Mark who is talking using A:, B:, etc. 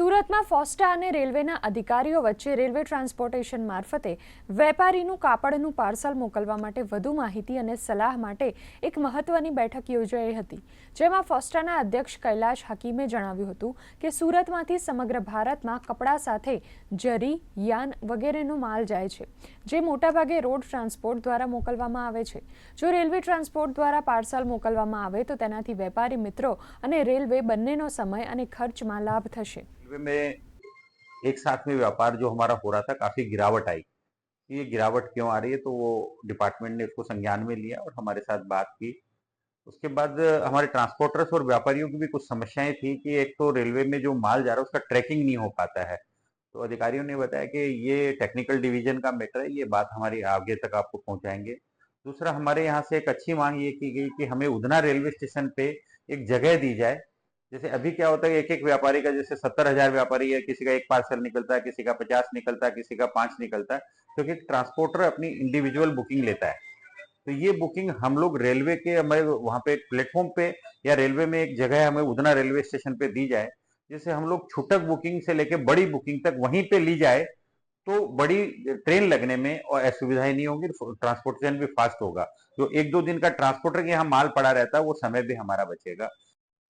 A: sous સુરતમાં ફોસ્ટા અને રેલવેના અધિકારીઓ વચ્ચે રેલવે ટ્રાન્સપોર્ટેશન મારફતે વેપારીનું કાપડનું પાર્સલ મોકલવા માટે વધુ માહિતી અને સલાહ માટે એક મહત્વની બેઠક યોજાઈ હતી, જેમાં ફોસ્ટાના અધ્યક્ષ કૈલાશ હકીમે જણાવ્યું હતું કે સુરતમાંથી સમગ્ર ભારતમાં કપડાં સાથે જરી, યાન વગેરેનો માલ જાય છે, જે મોટાભાગે રોડ ટ્રાન્સપોર્ટ દ્વારા મોકલવામાં આવે છે. જો રેલવે ટ્રાન્સપોર્ટ દ્વારા પાર્સલ મોકલવામાં આવે તો તેનાથી વેપારી મિત્રો અને રેલવે બંનેનો સમય અને ખર્ચમાં લાભ થશે.
B: में एक साथ में व्यापार जो हमारा हो रहा था, काफ़ी गिरावट आई। ये गिरावट क्यों आ रही है? तो वो डिपार्टमेंट ने उसको संज्ञान में लिया और हमारे साथ बात की। उसके बाद हमारे ट्रांसपोर्टर्स और व्यापारियों की भी कुछ समस्याएँ थी कि एक तो रेलवे में जो माल जा रहा है, उसका ट्रैकिंग नहीं हो पाता है। तो अधिकारियों ने बताया कि ये टेक्निकल डिवीज़न का मैटर है, ये बात हमारी आगे तक आपको पहुंचाएँगे। दूसरा, हमारे यहाँ से एक अच्छी मांग ये की गई कि हमें उधना रेलवे स्टेशन पे एक जगह दी जाए जैसे अभी क्या होता है एक एक व्यापारी का जैसे सत्तर हज़ार व्यापारी है, किसी का एक पार्सल निकलता है, किसी का पचास निकलता है, किसी का पाँच निकलता है क्योंकि तो ट्रांसपोर्टर अपनी इंडिविजुअल बुकिंग लेता है। तो ये बुकिंग हम लोग रेलवे के हमारे वहाँ पे प्लेटफॉर्म पे या रेलवे में एक जगह हमें उधना रेलवे स्टेशन पे दी जाए जैसे हम लोग छुटक बुकिंग से लेके बड़ी बुकिंग तक वहीं पे ली जाए तो बड़ी ट्रेन लगने में और असुविधाएँ नहीं होंगी ट्रांसपोर्टेशन भी फास्ट होगा। जो एक दो दिन का ट्रांसपोर्टर के यहाँ माल पड़ा रहता है, वो समय भी हमारा बचेगा।